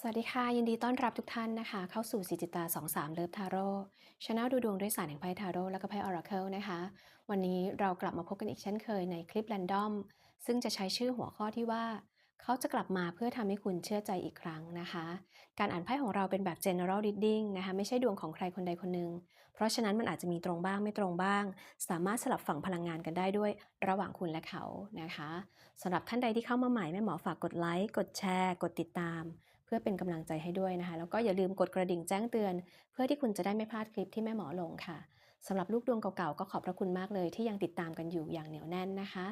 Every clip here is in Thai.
สวัสดีค่ะ ยินดีต้อนรับทุกท่านนะคะ เข้าสู่สีจิตา23เลิฟทาโร่ช anel ดูดวงด้วยศาสตร์แห่งไพ่ทาโร่แล้วก็ไพ่ออราเคิลนะคะ วันนี้เรากลับมาพบกันอีกเช่นเคยในคลิป r รนดอม ซึ่งจะใช้ชื่อหัวข้อที่ว่า เขาจะกลับมาเพื่อทำให้คุณเชื่อใจอีกครั้งนะคะ การอ่านไพ่ของเราเป็นแบบ general reading นะคะ ไม่ใช่ดวงของใครคนใดคนหนึ่งเพราะฉะนั้นมันอาจจะมีตรงบ้างไม่ตรงบ้าง สามารถสลับฝั่งพลังงานกันได้ด้วยระหว่างคุณและเขานะคะสำหรับท่านใดที่เข้ามาใหม่แม่หมอฝากกดไลค์กดแชร์ กดติดตาม เพื่อเป็นกำลังใจให้ด้วยนะคะ แล้วก็อย่าลืมกดกระดิ่งแจ้งเตือน เพื่อที่คุณจะได้ไม่พลาดคลิปที่แม่หมอลงค่ะสำหรับลูกดวงเก่าๆก็ขอบพระคุณมากเลยที่ยังติดตามกันอยู่อย่างเหนียวแน่นนะคะ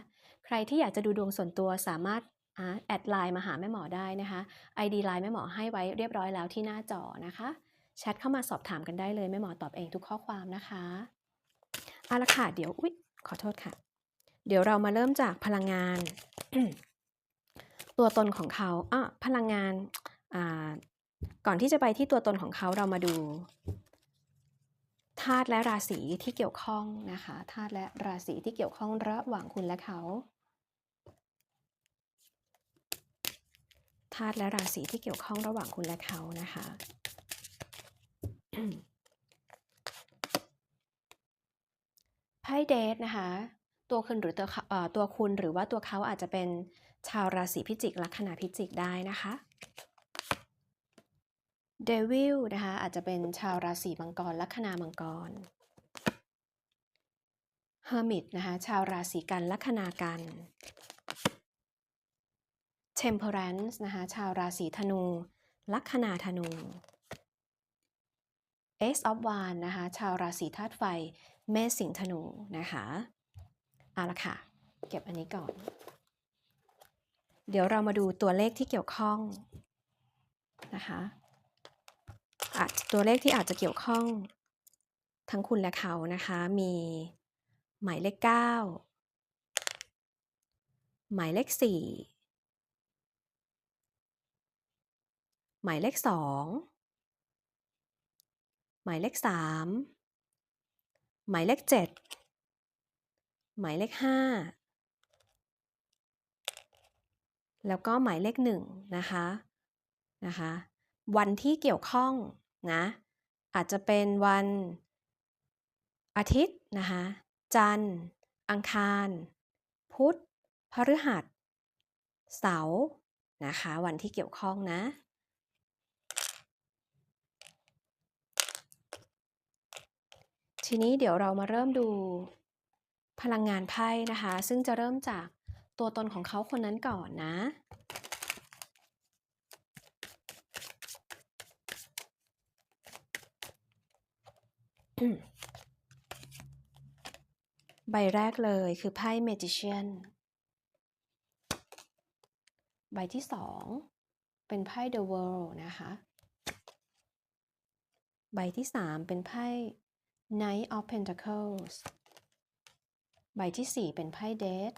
ใครที่อยากจะดูดวงส่วนตัวสามารถอ่าแอดไลน์มาหาแม่หมอได้นะคะ ID ไลน์แม่หมอให้ไว้เรียบร้อยแล้วที่หน้าจอนะคะแชทเข้ามาสอบถามกันได้เลยแม่หมอตอบเองทุกข้อความนะคะเอาละค่ะเดี๋ยวอุ๊ยขอโทษค่ะ เดี๋ยวเรามาเริ่มจากพลังงาน ตัวตนของเขาอะพลังงาน ก่อนที่จะไปที่ตัวตนของเขาเรามาดูธาตุและราศีที่เกี่ยวข้องนะคะธาตุและราศีที่เกี่ยวข้องระหว่างคุณและเขาธาตุและราศีที่เกี่ยวข้องระหว่างคุณและเขานะคะไพ่เดทนะคะ ตัวคุณหรือตัวเขาเอ่อตัวคุณหรือว่าตัวเขาอาจจะเป็นชาวราศีพิจิกลัคนาพิจิกได้นะคะ เดวิลนะคะอาจจะเป็นชาวราศีมังกรลัคนามังกรเฮอร์มิตนะคะชาวราศีกันลัคนากัน Temperance นะคะชาวราศีธนู ลัคนาธนู Ace of w a n d นะคะชาวราศีธาตุไฟ เมษสิงห์ธนูนะคะเอาละค่ะ เก็บอันนี้ก่อน เดี๋ยวเรามาดูตัวเลขที่เกี่ยวข้องนะคะ ตัวเลขที่อาจจะเกี่ยวข้อง ทั้งคุณและเขานะคะ มีหมายเลข 9 หมายเลข 4 หมายเลข 2 หมายเลข 3 หมายเลข 7 หมายเลข 5 แล้วก็หมายเลข 1 นะคะนะคะ วันที่เกี่ยวข้องนะอาจจะเป็นวันอาทิตย์นะคะจันทร์ อังคาร พุธพฤหัส เสาร์นะคะวันที่เกี่ยวข้องนะ ทีนี้เดี๋ยวเรามาเริ่มดูพลังงานไพ่นะคะ ซึ่งจะเริ่มจากตัวตนของเขาคนนั้นก่อนนะ ใบแรกเลยคือไพ่ Magician ใบที่สองเป็นไพ่ The World นะคะ ใบที่สามเป็นไพ่ Knight of Pentacles ใบที่สี่เป็นไพ่ Death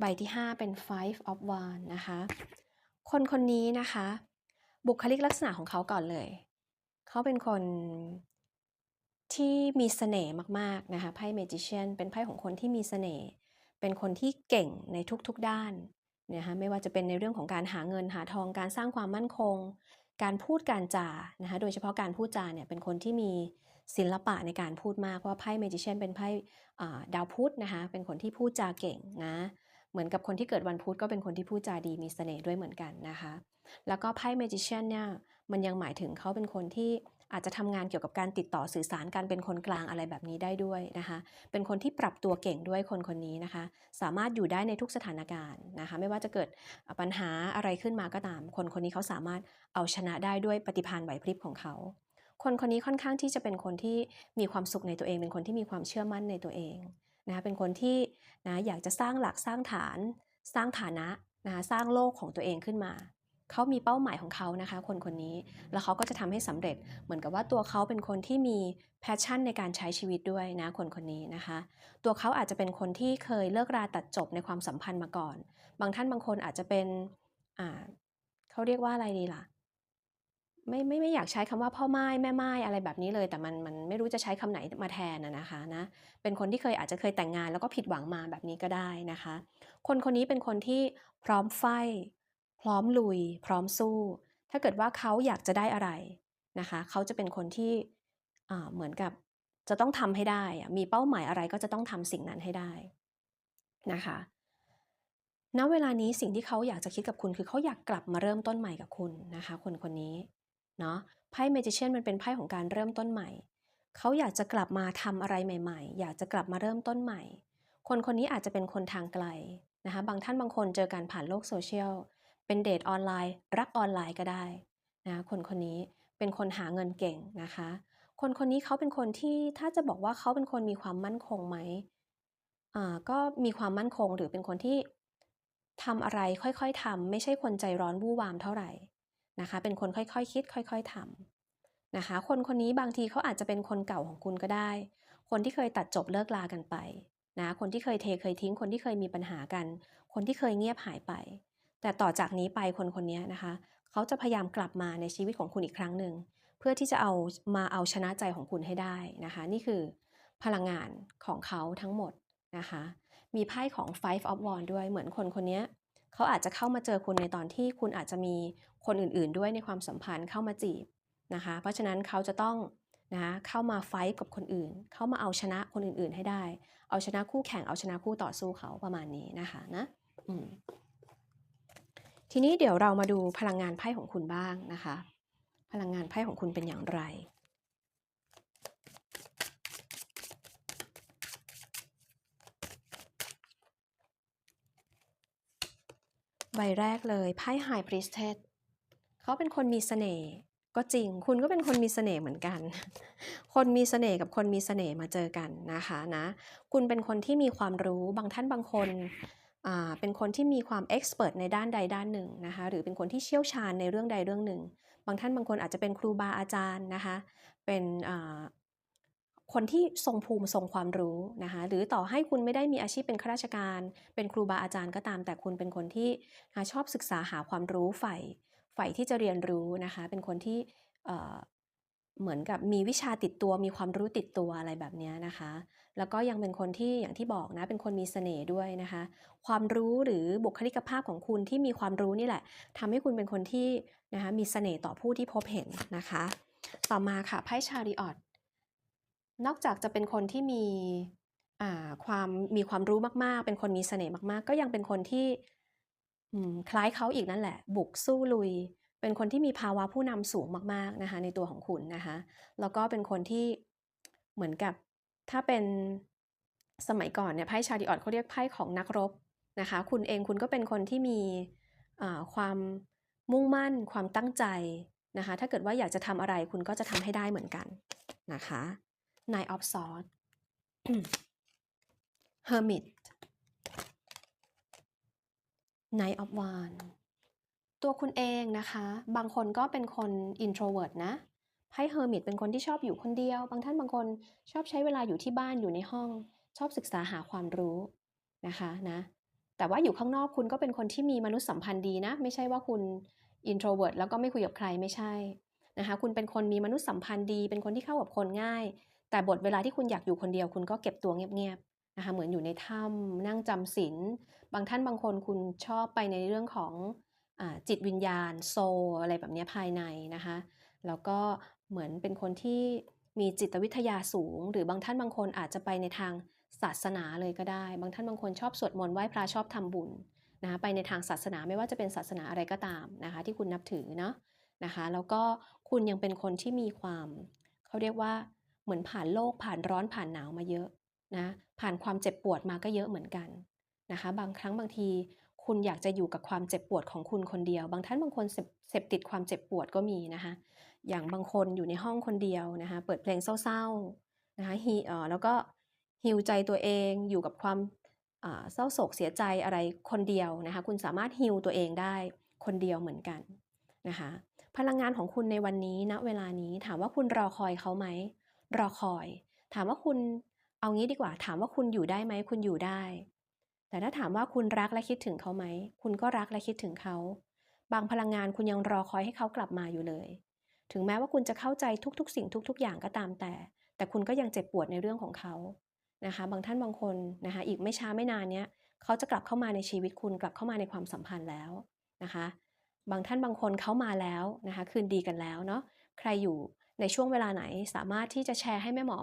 ใบที่ห้าเป็น Five of Wands นะคะ คนคนนี้นะคะ บุคลิกลักษณะของเขาก่อนเลย เขาเป็นคนที่มีเสน่ห์มากๆนะคะไพ่ Magician เป็นไพ่ของคนที่มีเสน่ห์เป็นคนที่เก่งในทุกๆด้านนะคะไม่ว่าจะเป็นในเรื่องของการหาเงินหาทองการสร้างความมั่นคง การพูดการจานะคะโดยเฉพาะการพูดจาเนี่ยเป็นคนที่มีศิลปะในการพูดมากว่าไพ่ Magician เป็นไพ่ดาวพุธนะคะเป็นคนที่พูดจาเก่งนะ เหมือนกับคนที่เกิดวันพุธก็เป็นคนที่พูดจาดีมีเสน่ห์ด้วยเหมือนกันนะคะ แล้วก็ไพ่ Magician เนี่ยมันยังหมายถึงเขาเป็นคนที่อาจจะทำงานเกี่ยวกับการติดต่อสื่อสารการเป็นคนกลางอะไรแบบนี้ได้ด้วยนะคะ เป็นคนที่ปรับตัวเก่งด้วยคนคนนี้นะคะ สามารถอยู่ได้ในทุกสถานการณ์นะคะ ไม่ว่าจะเกิดปัญหาอะไรขึ้นมาก็ตาม คนคนนี้เขาสามารถเอาชนะได้ด้วยปฏิภาณไหวพริบของเขาคนคนนี้ค่อนข้างที่จะเป็นคนที่มีความสุขในตัวเอง เป็นคนที่มีความเชื่อมั่นในตัวเองนะคะเป็นคนที่ นะอยากจะสร้างหลักสร้างฐาน สร้างฐานะนะคะสร้างโลกของตัวเองขึ้นมา เขามีเป้าหมายของเขานะคะ คนคนนี้แล้วเขาก็จะทำให้สำเร็จเหมือนกับว่าตัวเขาเป็นคนที่มีแพชชั่นในการใช้ชีวิตด้วยนะคนคนนี้นะคะ ตัวเขาอาจจะเป็นคนที่เคยเลิกราตัดจบในความสัมพันธ์มาก่อน บางท่านบางคนอาจจะเป็นเขาเรียกว่าอะไรดีล่ะ ไม่ไม่ไม่อยากใช้คำว่าพ่อไม้แม่ไม้อะไรแบบนี้เลย แต่มันมันไม่รู้จะใช้คำไหนมาแทนนะนะคะนะเป็นคนที่เคยอาจจะเคยแต่งงานแล้วก็ผิดหวังมาแบบนี้ก็ได้นะคะ คนคนนี้เป็นคนที่พร้อมไฟพร้อมลุย พร้อมสู้ ถ้าเกิดว่าเขาอยากจะได้อะไรนะคะเขาจะเป็นคนที่อ่าเหมือนกับจะต้องทำให้ได้มีเป้าหมายอะไรก็จะต้องทำสิ่งนั้นให้ได้นะคะณเวลานี้สิ่งที่เขาอยากจะคิดกับคุณคือเขาอยากกลับมาเริ่มต้นใหม่กับคุณนะคะ คนคนนี้ เนาะไพ่ Magician มันเป็นไพ่ของการเริ่มต้นใหม่ เขาอยากจะกลับมาทำอะไรใหม่ ๆ อยากจะกลับมาเริ่มต้นใหม่ คนคนนี้อาจจะเป็นคนทางไกลนะคะ บางท่านบางคนเจอกันผ่านโลกโซเชียล เป็นเดทออนไลน์ รักออนไลน์ก็ได้นะคนคนนี้เป็นคนหาเงินเก่งนะคะ คนคนนี้เขาเป็นคนที่ถ้าจะบอกว่าเขาเป็นคนมีความมั่นคงไหมอ่าก็มีความมั่นคงหรือเป็นคนที่ทำอะไรค่อยๆทำไม่ใช่คนใจร้อนวู่วามเท่าไหร่ นะคะ เป็นคนค่อยๆคคิด ค่อย ๆทำนะคะ คนคนนี้บางทีเขาอาจจะเป็นคนเก่าของคุณก็ได้ คนที่เคยตัดจบเลิกลากันไปนะคนที่เคยเทเคยทิ้ง คนที่เคยมีปัญหากัน คนที่เคยเงียบหายไป แต่ต่อจากนี้ไปคนคนนี้นะคะ เขาจะพยายามกลับมาในชีวิตของคุณอีกครั้งหนึ่งเพื่อที่จะเอามาเอาชนะใจของคุณให้ได้นะคะ นี่คือพลังงานของเขาทั้งหมดนะคะ มีไพ่ของ Five of Wands ด้วยเหมือนคนคนนี้ เขาอาจจะเข้ามาเจอคุณในตอนที่คุณอาจจะมีคนอื่นๆ ด้วยในความสัมพันธ์เข้ามาจีบนะคะ เพราะฉะนั้นเขาจะต้องนะเข้ามาไฟท์กับคนอื่น เข้ามาเอาชนะคนอื่น ๆ ให้ได้ เอาชนะคู่แข่งเอาชนะคู่ต่อสู้เขาประมาณนี้นะคะนะทีนี้เดี๋ยวเรามาดูพลังงานไพ่ของคุณบ้างนะคะ พลังงานไพ่ของคุณเป็นอย่างไร ใบแรกเลยไพ่ High Priestess เขาเป็นคนมีเสน่ห์ก็จริง คุณก็เป็นคนมีเสน่ห์เหมือนกัน คนมีเสน่ห์กับคนมีเสน่ห์มาเจอกันนะคะนะ คุณเป็นคนที่มีความรู้บางท่านบางคนเป็นคนที่มีความเอ็กซ์เพรสในด้านใดด้านหนึ่งนะคะ หรือเป็นคนที่เชี่ยวชาญในเรื่องใดเรื่องหนึ่ง บางท่านบางคนอาจจะเป็นครูบาอาจารย์นะคะ เป็น คนที่ทรงภูมิทรงความรู้นะคะหรือต่อให้คุณไม่ได้มีอาชีพเป็นข้าราชการ เป็นครูบาอาจารย์ก็ตาม แต่คุณเป็นคนที่ชอบศึกษาหาความรู้ใฝ่ใฝ่ที่จะเรียนรู้นะคะเป็นคนที่เหมือนกับมีวิชาติดตัวมีความรู้ติดตัวอะไรแบบนี้นะคะ แล้วก็ยังเป็นคนที่อย่างที่บอกนะเป็นคนมีเสน่ห์ด้วยนะคะ ความรู้หรือบุคลิกภาพของคุณที่มีความรู้นี่แหละทำให้คุณเป็นคนที่นะคะมีเสน่ห์ต่อผู้ที่พบเห็นนะคะ ต่อมาค่ะไพ่ชาริออต นอกจากจะเป็นคนที่มีความมีความรู้มากๆ เป็นคนมีเสน่ห์มากๆ ก็ยังเป็นคนที่คล้ายเขาอีกนั่นแหละ บุกสู้ลุย เป็นคนที่มีภาวะผู้นำสูงมากๆนะคะในตัวของคุณนะคะแล้วก็เป็นคนที่เหมือนกับถ้าเป็นสมัยก่อนเนี่ยไพ่ชาดิออดเขาเรียกไพ่ของนักรบนะคะคุณเองคุณก็เป็นคนที่มีความมุ่งมั่น ความตั้งใจนะคะถ้าเกิดว่าอยากจะทำอะไรคุณก็จะทำให้ได้เหมือนกันนะคะ Nine of Swords Hermit Knight of Wands ตัวคุณเองนะคะ บางคนก็เป็นคน introvert นะไพ่ Hermit เป็นคนที่ชอบอยู่คนเดียว บางท่านบางคนชอบใช้เวลาอยู่ที่บ้านอยู่ในห้อง ชอบศึกษาหาความรู้นะคะนะแต่ว่าอยู่ข้างนอกคุณก็เป็นคนที่มีมนุษยสัมพันธ์ดีนะ ไม่ใช่ว่าคุณ introvert แล้วก็ไม่คุยกับใครไม่ใช่นะคะคุณเป็นคนมีมนุษยสัมพันธ์ดี เป็นคนที่เข้ากับคนง่าย แต่บทเวลาที่คุณอยากอยู่คนเดียวคุณก็เก็บตัวเงียบๆนะคะเหมือนอยู่ในถ้ำนั่งจำศีลบางท่านบางคนคุณชอบไปในเรื่องของอจิตวิญญาณโซอะไรแบบนี้ภายในนะคะแล้วก็เหมือนเป็นคนที่มีจิตวิทยาสูง หรือบางท่านบางคนอาจจะไปในทางศาสนาเลยก็ได้ บางท่านบางคนชอบสวดมนต์ไหว้พระชอบทำบุญนะคะไปในทางศาสนาไม่ว่าจะเป็นศาสนาอะไรก็ตามนะคะที่คุณนับถือเนาะนะคะแล้วก็คุณยังเป็นคนที่มีความเขาเรียกว่า เหมือนผ่านโลกผ่านร้อนผ่านหนาวมาเยอะนะผ่านความเจ็บปวดมาก็เยอะเหมือนกันนะคะ บางครั้งบางทีคุณอยากจะอยู่กับความเจ็บปวดของคุณคนเดียว บางท่านบางคนเสพติดความเจ็บปวดก็มีนะคะ อย่างบางคนอยู่ในห้องคนเดียวนะคะ เปิดเพลงเศร้าๆนะคะฮีเออแล้วก็ฮิวใจตัวเองอยู่กับความเศร้าโศกเสียใจอะไรคนเดียวนะคะ คุณสามารถฮิวตัวเองได้คนเดียวเหมือนกันนะคะ พลังงานของคุณในวันนี้ณนะเวลานี้ถามว่าคุณรอคอยเขาไหม รอคอย ถามว่าคุณเอางี้ดีกว่า ถามว่าคุณอยู่ได้ไหมคุณอยู่ได้ แต่ถ้าถามว่าคุณรักและคิดถึงเขาไหม คุณก็รักและคิดถึงเขา บางพลังงานคุณยังรอคอยให้เขากลับมาอยู่เลย ถึงแม้ว่าคุณจะเข้าใจทุกๆ สิ่งทุก ๆ อย่างก็ตามแต่ แต่คุณก็ยังเจ็บปวดในเรื่องของเขานะคะ บางท่านบางคนนะคะ อีกไม่ช้าไม่นานเนี้ยเขาจะกลับเข้ามาในชีวิตคุณกลับเข้ามาในความสัมพันธ์แล้วนะคะ บางท่านบางคนเขามาแล้วนะคะ คืนดีกันแล้วเนาะใครอยู่ ในช่วงเวลาไหนสามารถที่จะแชร์ให้แม่หมอ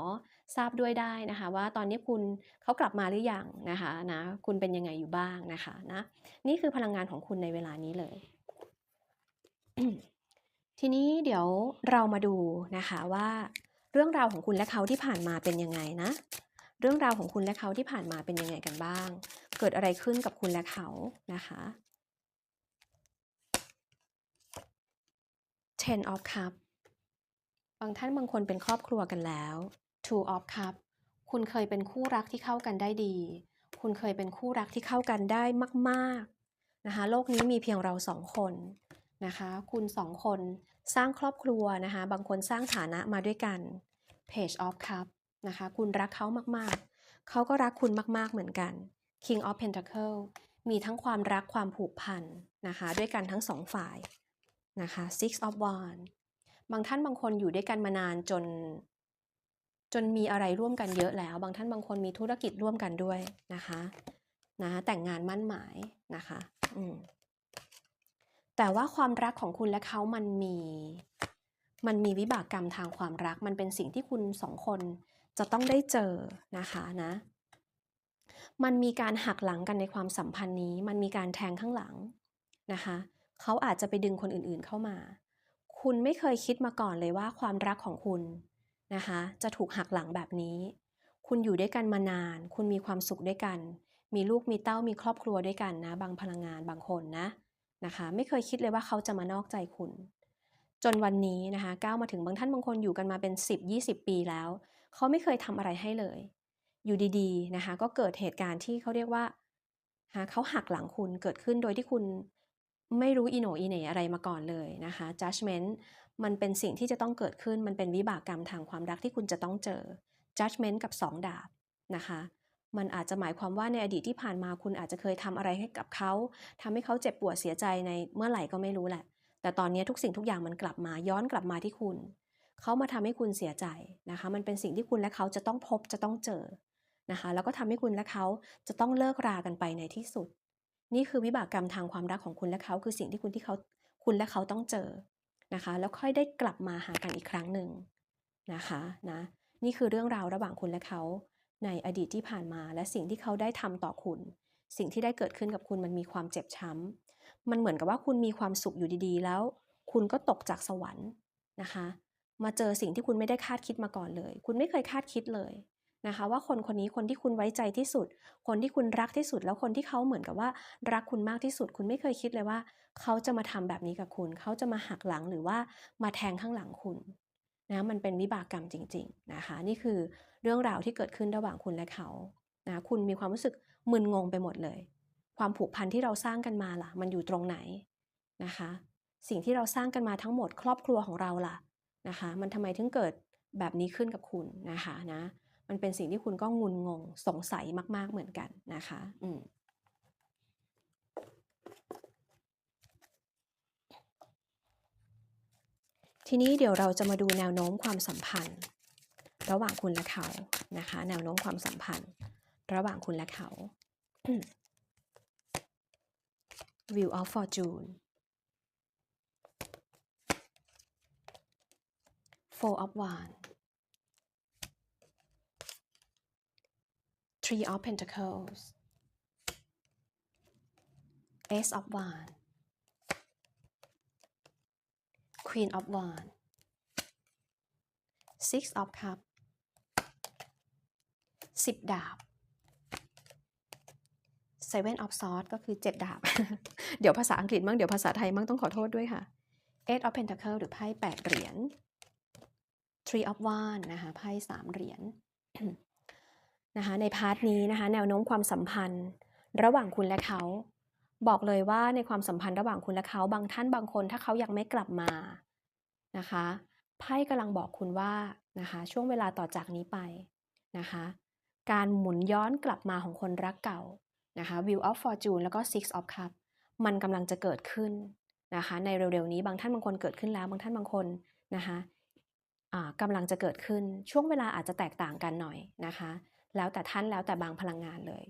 ทราบด้วยได้นะคะ ว่าตอนนี้คุณเขากลับมาหรือยังนะคะนะคุณเป็นยังไงอยู่บ้างนะคะนะนี่คือพลังงานของคุณในเวลานี้เลย ทีนี้เดี๋ยวเรามาดูนะคะว่า เรื่องราวของคุณและเขาที่ผ่านมาเป็นยังไงนะ เรื่องราวของคุณและเขาที่ผ่านมาเป็นยังไงกันบ้าง เกิดอะไรขึ้นกับคุณและเขานะคะ Ten of Cup บางท่านบางคนเป็นครอบครัวกันแล้ว Two of Cup คุณเคยเป็นคู่รักที่เข้ากันได้ดี คุณเคยเป็นคู่รักที่เข้ากันได้มากๆนะคะ โลกนี้มีเพียงเราสองคนนะคะ คุณสองคนสร้างครอบครัวนะคะ บางคนสร้างฐานะมาด้วยกัน Page of Cup นะคะ คุณรักเขามากๆ เขาก็รักคุณมากๆเหมือนกัน King of Pentacle มีทั้งความรักความผูกพันนะคะ ด้วยกันทั้งสองฝ่ายนะคะ Six of Wands บางท่านบางคนอยู่ด้วยกันมานานจน จนมีอะไรร่วมกันเยอะแล้ว บางท่านบางคนมีธุรกิจร่วมกันด้วยนะคะนะแต่งงานมั่นหมายนะคะอืมแต่ว่าความรักของคุณและเขามันมี มันมีวิบากกรรมทางความรัก มันเป็นสิ่งที่คุณสองคนจะต้องได้เจอนะคะนะ มันมีการหักหลังกันในความสัมพันธ์นี้ มันมีการแทงข้างหลังนะคะ เขาอาจจะไปดึงคนอื่นๆเข้ามา คุณไม่เคยคิดมาก่อนเลยว่าความรักของคุณนะคะ จะถูกหักหลังแบบนี้ คุณอยู่ด้วยกันมานาน คุณมีความสุขด้วยกัน มีลูกมีเต้ามีครอบครัวด้วยกันนะ บางพลังงานบางคนนะนะคะ ไม่เคยคิดเลยว่าเขาจะมานอกใจคุณ จนวันนี้นะคะก้าวมาถึงบางท่านบางคนอยู่กันมาเป็น 10-20 ปีแล้ว เขาไม่เคยทำอะไรให้เลย อยู่ดีๆนะคะ ก็เกิดเหตุการณ์ที่เขาเรียกว่าเขาหักหลังคุณเกิดขึ้นโดยที่คุณ ไม่รู้อีโหนอีเหนอะไรมาก่อนเลยนะคะ judgment มันเป็นสิ่งที่จะต้องเกิดขึ้น มันเป็นวิบากกรรมทางความรักที่คุณจะต้องเจอ judgment กับ 2 ดาบนะคะ มันอาจจะหมายความว่าในอดีตที่ผ่านมาคุณอาจจะเคยทำอะไรให้กับเขาทำให้เขาเจ็บปวดเสียใจในเมื่อไหร่ก็ไม่รู้แหละ แต่ตอนนี้ทุกสิ่งทุกอย่างมันกลับมาย้อนกลับมาที่คุณ เขามาทำให้คุณเสียใจนะคะ มันเป็นสิ่งที่คุณและเขาจะต้องพบจะต้องเจอนะคะ แล้วก็ทำให้คุณและเขาจะต้องเลิกรากันไปในที่สุด นี่คือวิบากกรรมทางความรักของคุณและเขาคือสิ่งที่คุณที่เขาคุณและเขาต้องเจอนะคะ แล้วค่อยได้กลับมาหากันอีกครั้งหนึ่งนะคะนะนี่คือเรื่องราวระหว่างคุณและเขา ในอดีตที่ผ่านมาและสิ่งที่เขาได้ทำต่อคุณ สิ่งที่ได้เกิดขึ้นกับคุณมันมีความเจ็บช้ำมันเหมือนกับว่าคุณมีความสุขอยู่ดีๆ แล้ว คุณก็ตกจากสวรรค์นะคะ มาเจอสิ่งที่คุณไม่ได้คาดคิดมาก่อนเลย คุณไม่เคยคาดคิดเลย นะคะว่าคนคนนี้คนที่คุณไว้ใจที่สุด คนที่คุณรักที่สุด แล้วคนที่เขาเหมือนกับว่า รักคุณมากที่สุด คุณไม่เคยคิดเลยว่า เขาจะมาทำแบบนี้กับคุณ เขาจะมาหักหลังหรือว่ามาแทงข้างหลังคุณนะมันเป็นวิบากกรรมจริง ๆนะคะ นี่คือเรื่องราวที่เกิดขึ้นระหว่างคุณและเขานะคุณมีความรู้สึกมึนงงไปหมดเลย ความผูกพันที่เราสร้างกันมาล่ะ มันอยู่ตรงไหนนะคะ สิ่งที่เราสร้างกันมาทั้งหมดครอบครัวของเราล่ะนะคะ มันทำไมถึงเกิดแบบนี้ขึ้นกับคุณนะคะนะ มันเป็นสิ่งที่คุณก็งุนงงสงสัยมาก ๆเหมือนกันนะคะอืมทีนี้เดี๋ยวเราจะมาดูแนวโน้มความสัมพันธ์ ระหว่างคุณและเขานะคะ แนวโน้มความสัมพันธ์ ระหว่างคุณและเขา View of Fortune Four of Wands Three of Pentacles Ace of Wands Queen of Wands Six of Cups สิบดาบ Seven of Swords ก็คือ7ดดาบ เดี๋ยวภาษาอังกฤษมั่งเดี๋ยวภาษาไทยมั่งต้องขอโทษด้วยค่ะ Eight of Pentacles หรือไพ่8เหรียญ Three of Wands นะคะไพ่3เหรียญ นะคะในพาร์ทนี้นะคะแนวโน้มความสัมพันธ์ ระหว่างคุณและเขา บอกเลยว่าในความสัมพันธ์ระหว่างคุณและเขา บางท่านบางคนถ้าเขายังไม่กลับมานะคะไพ่กำลังบอกคุณว่านะคะช่วงเวลาต่อจากนี้ไปนะคะการหมุนย้อนกลับมาของคนรักเก่านะคะ View of Fortune แล้วก็ Six of Cups มันกำลังจะเกิดขึ้นนะคะในเร็วๆนี้บางท่านบางคนเกิดขึ้นแล้วบางท่านบางคนนะคะกำลังจะเกิดขึ้นช่วงเวลาอาจจะแตกต่างกันหน่อยนะคะ แล้วแต่ท่านแล้วแต่บางพลังงานเลย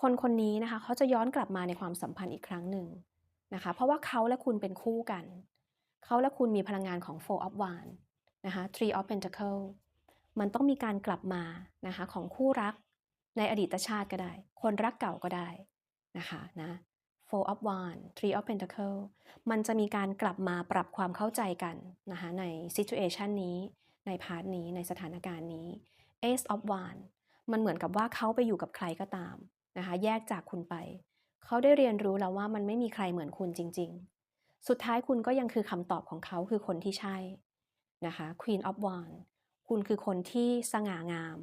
คนคนนี้นะคะเขาจะย้อนกลับมาในความสัมพันธ์อีกครั้งหนึ่งนะคะ เพราะว่าเขาและคุณเป็นคู่กัน เขาและคุณมีพลังงานของ Four of Wands นะคะ Three of Pentacle มันต้องมีการกลับมานะคะของคู่รักในอดีตชาติก็ได้ คนรักเก่าก็ได้นะคะนะ Four of Wands Three of Pentacle มันจะมีการกลับมาปรับความเข้าใจกันนะคะใน situation นี้ ในพาร์ทนี้ในสถานการณ์นี้ Ace of Wands มันเหมือนกับว่าเขาไปอยู่กับใครก็ตามนะคะแยกจากคุณไป เขาได้เรียนรู้แล้วว่ามันไม่มีใครเหมือนคุณจริง ๆ สุดท้ายคุณก็ยังคือคำตอบของเขาคือคนที่ใช่นะคะ Queen of Wands คุณคือคนที่สง่างาม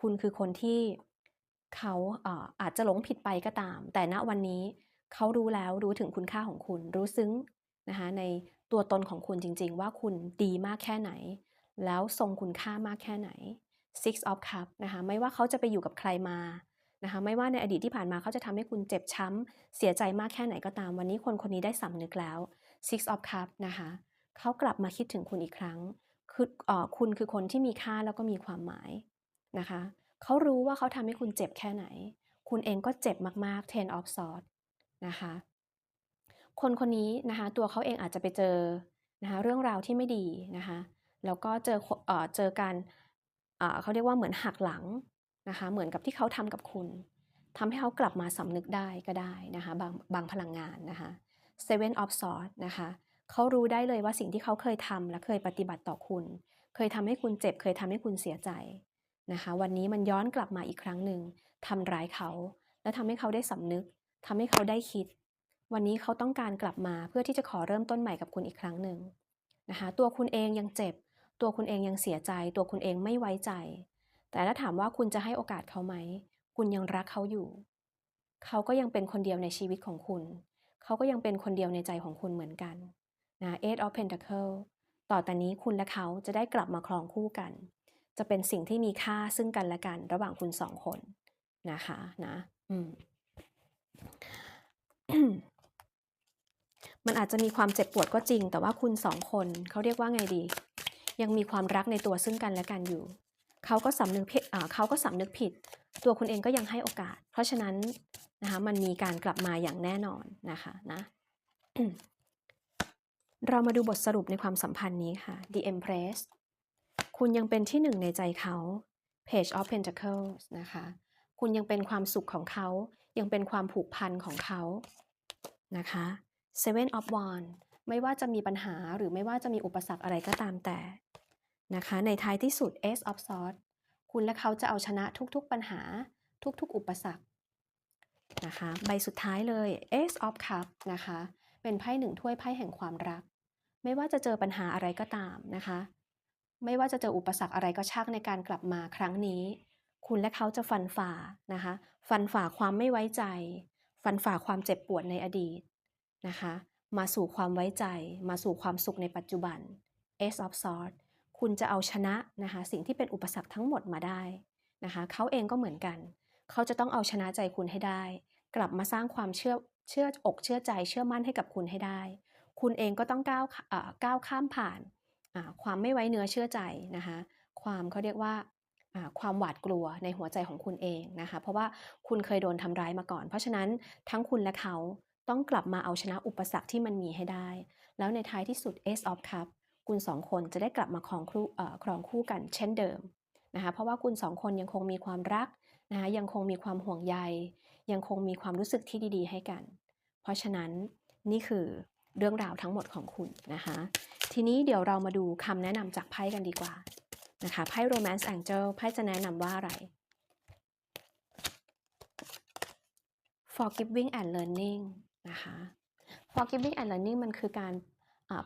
คุณคือคนที่เขาเอ่ออาจจะหลงผิดไปก็ตาม แต่ณวันนี้เขารู้แล้วรู้ถึงคุณค่าของคุณ รู้ซึ้งนะคะในตัวตนของคุณจริง ๆ ว่าคุณดีมากแค่ไหน แล้วทรงคุณค่ามากแค่ไหน Six of Cup นะคะไม่ว่าเขาจะไปอยู่กับใครมานะคะไม่ว่าในอดีตที่ผ่านมาเขาจะทำให้คุณเจ็บช้ำเสียใจมากแค่ไหนก็ตาม วันนี้คนคนนี้ได้สำนึกแล้ว Six of Cup นะคะเขากลับมาคิดถึงคุณอีกครั้ง คือออคุณคือคนที่มีค่าแล้วก็มีความหมายนะคะเขารู้ว่าเขาทำให้คุณเจ็บแค่ไหน คุณเองก็เจ็บมากๆ Ten of Swords นะคะคนคนนี้นะคะตัวเขาเองอาจจะไปเจอนะคะเรื่องราวที่ไม่ดีนะคะแล้วก็เจอเอ่อเจอการ เขาเรียกว่าเหมือนหักหลังนะคะเหมือนกับที่เขาทำกับคุณทำให้เขากลับมาสำนึกได้ก็ได้นะคะบางบางพลังงานนะคะ Seven of Swords นะคะเขารู้ได้เลยว่าสิ่งที่เขาเคยทำและเคยปฏิบัติต่อคุณ เคยทำให้คุณเจ็บ เคยทำให้คุณเสียใจนะคะวันนี้มันย้อนกลับมาอีกครั้งหนึ่งทำร้ายเขา และทำให้เขาได้สำนึกทำให้เขาได้คิด วันนี้เขาต้องการกลับมาเพื่อที่จะขอเริ่มต้นใหม่กับคุณอีกครั้งหนึ่งนะคะตัวคุณเองยังเจ็บ ตัวคุณเองยังเสียใจ ตัวคุณเองไม่ไว้ใจ แต่ถ้าถามว่าคุณจะให้โอกาสเขาไหม คุณยังรักเขาอยู่ เขาก็ยังเป็นคนเดียวในชีวิตของคุณ เขาก็ยังเป็นคนเดียวในใจของคุณเหมือนกันนะ Eight of Pentacle ต่อแต่นี้คุณและเขาจะได้กลับมาครองคู่กัน จะเป็นสิ่งที่มีค่าซึ่งกันและกัน ระหว่างคุณสองคนนะคะนะอืมมันอาจจะมีความเจ็บปวดก็จริง แต่ว่าคุณสองคนเขาเรียกว่าไงดี ยังมีความรักในตัวซึ่งกันและกันอยู่ เขาก็สำนึกผิดเขาก็สำนึกผิด ตัวคุณเองก็ยังให้โอกาส เพราะฉะนั้นนะคะมันมีการกลับมาอย่างแน่นอนนะคะนะเรามาดูบทสรุปในความสัมพันธ์นี้ค่ะ The Empress คุณยังเป็นที่หนึ่งในใจเขา Page of Pentacles นะคะ คุณยังเป็นความสุขของเขา ยังเป็นความผูกพันของเขา นะคะ Seven of Wands ไม่ว่าจะมีปัญหาหรือไม่ว่าจะมีอุปสรรคอะไรก็ตามแต่นะคะ ในท้ายที่สุด Ace of Swords คุณและเขาจะเอาชนะทุกๆปัญหาทุกๆ อุปสรรคนะคะ ใบสุดท้ายเลย Ace of Cup นะคะ เป็นไพ่หนึ่งถ้วยไพ่แห่งความรัก ไม่ว่าจะเจอปัญหาอะไรก็ตามนะคะ ไม่ว่าจะเจออุปสรรคอะไรก็ช่างในการกลับมาครั้งนี้ คุณและเขาจะฟันฝ่านะคะ ฟันฝ่าความไม่ไว้ใจ ฟันฝ่าความเจ็บปวดในอดีตนะคะ มาสู่ความไว้ใจ มาสู่ความสุขในปัจจุบัน Ace of Swords คุณจะเอาชนะนะคะสิ่งที่เป็นอุปสรรคทั้งหมดมาได้นะคะเขาเองก็เหมือนกัน เขาจะต้องเอาชนะใจคุณให้ได้ กลับมาสร้างความเชื่อเชื่ออกเชื่อใจเชื่อมั่นให้กับคุณให้ได้ คุณเองก็ต้องก้าวก้าวข้ามผ่านความไม่ไว้เนื้อเชื่อใจนะคะความเขาเรียกว่าความหวาดกลัวในหัวใจของคุณเองนะคะ เพราะว่าคุณเคยโดนทำร้ายมาก่อน เพราะฉะนั้นทั้งคุณและเขา ต้องกลับมาเอาชนะอุปสรรคที่มันมีให้ได้ แล้วในท้ายที่สุด Ace of Cup คุณสองคนจะได้กลับมาครองคู่ครองคู่กันเช่นเดิมนะคะเพราะว่าคุณสองคนยังคงมีความรักนะคะยังคงมีความห่วงใย ยังคงมีความรู้สึกที่ดีๆ ให้กัน เพราะฉะนั้นนี่คือเรื่องราวทั้งหมดของคุณนะคะทีนี้เดี๋ยวเรามาดูคำแนะนำจากไพ่กันดีกว่านะคะไพ่ Romance Angel ไพ่จะแนะนำว่าอะไร forgiving and learning นะคะ forgiving and learning มันคือการ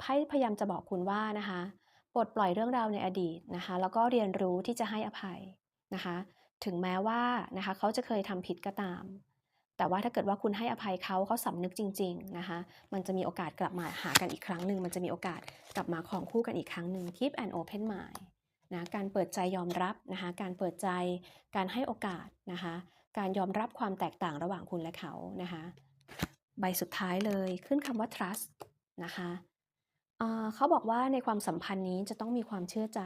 ไพ่พยายามจะบอกคุณว่านะคะปลดปล่อยเรื่องราวในอดีตนะคะ แล้วก็เรียนรู้ที่จะให้อภัยนะคะ ถึงแม้ว่านะคะเขาจะเคยทำผิดก็ตาม แต่ว่าถ้าเกิดว่าคุณให้อภัยเขาเขาสำนึกจริง ๆนะคะ มันจะมีโอกาสกลับมาหากันอีกครั้งหนึ่งมันจะมีโอกาสกลับมาของคู่กันอีกครั้งหนึ่ง keep an open mind นะการเปิดใจยอมรับนะคะ การเปิดใจการให้โอกาสนะคะ การยอมรับความแตกต่างระหว่างคุณและเขานะคะ ใบสุดท้ายเลยขึ้นคำว่า trust นะคะเขาบอกว่าในความสัมพันธ์นี้จะต้องมีความเชื่อใจ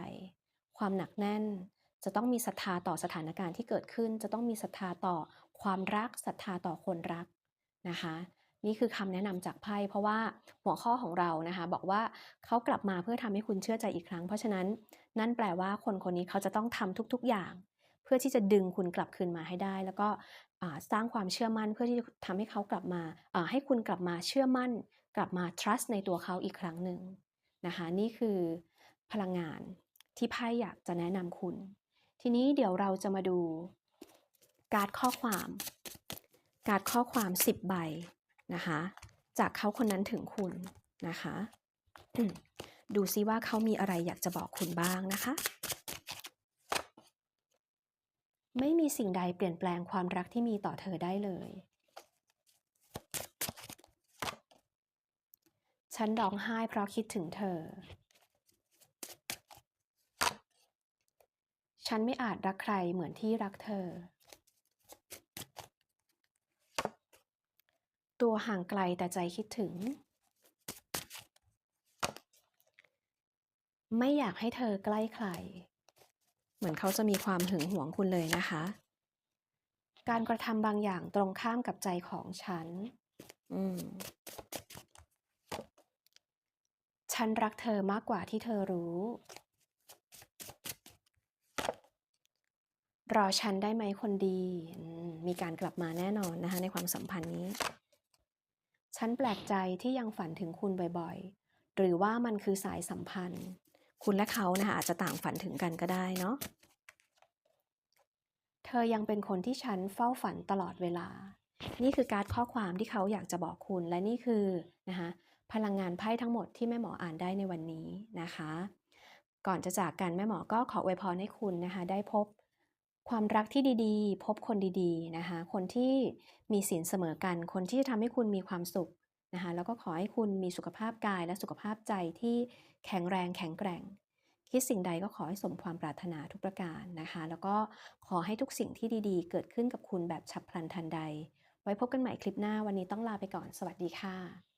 ความหนักแน่น จะต้องมีศรัทธาต่อสถานการณ์ที่เกิดขึ้น จะต้องมีศรัทธาต่อความรักศรัทธาต่อคนรักนะคะ นี่คือคำแนะนำจากไพ่เพราะว่าหัวข้อของเรานะคะ บอกว่าเขากลับมาเพื่อทำให้คุณเชื่อใจอีกครั้ง เพราะฉะนั้นนั่นแปลว่าคนคนนี้เขาจะต้องทำทุก ๆอย่าง เพื่อที่จะดึงคุณกลับคืนมาให้ได้ แล้วก็ อ่าสร้างความเชื่อมั่นเพื่อที่จะทำให้เขากลับมาอ่าให้คุณกลับมาเชื่อมั่น กลับมา trust ในตัวเขาอีกครั้งหนึ่งนะคะนี่คือพลังงานที่ไพ่อยากจะแนะนำคุณ ทีนี้เดี๋ยวเราจะมาดูการ์ดข้อความ การ์ดข้อความ 10 ใบนะคะจากเขาคนนั้นถึงคุณนะคะ ดูซิว่าเขามีอะไรอยากจะบอกคุณบ้างนะคะ ไม่มีสิ่งใดเปลี่ยนแปลงความรักที่มีต่อเธอได้เลย ฉันร้องไห้เพราะคิดถึงเธอ ฉันไม่อาจรักใครเหมือนที่รักเธอ ตัวห่างไกลแต่ใจคิดถึง ไม่อยากให้เธอใกล้ใคร เหมือนเขาจะมีความหึงหวงคุณเลยนะคะ การกระทำบางอย่างตรงข้ามกับใจของฉัน อืม ฉันรักเธอมากกว่าที่เธอรู้ รอฉันได้ไหมคนดีอืมมีการกลับมาแน่นอนนะคะ ในความสัมพันธ์นี้ ฉันแปลกใจที่ยังฝันถึงคุณบ่อยๆ หรือว่ามันคือสายสัมพันธ์ คุณและเขานะคะอาจจะต่างฝันถึงกันก็ได้เนาะ เธอยังเป็นคนที่ฉันเฝ้าฝันตลอดเวลา นี่คือการข้อความที่เขาอยากจะบอกคุณและนี่คือนะคะพลังงานไพ่ทั้งหมดที่แม่หมออ่านได้ในวันนี้นะคะ ก่อนจะจากกันแม่หมอก็ขออวยพรให้คุณนะคะได้พบความรักที่ดีๆ พบคนดีๆนะคะ คนที่มีศีลเสมอกัน คนที่จะทำให้คุณมีความสุข นะคะแล้วก็ขอให้คุณมีสุขภาพกายและสุขภาพใจที่แข็งแรงแข็งแกร่ง คิดสิ่งใดก็ขอให้สมความปรารถนาทุกประการนะคะ แล้วก็ขอให้ทุกสิ่งที่ดีๆ เกิดขึ้นกับคุณแบบฉับพลันทันใด ไว้พบกันใหม่คลิปหน้าวันนี้ต้องลาไปก่อนสวัสดีค่ะ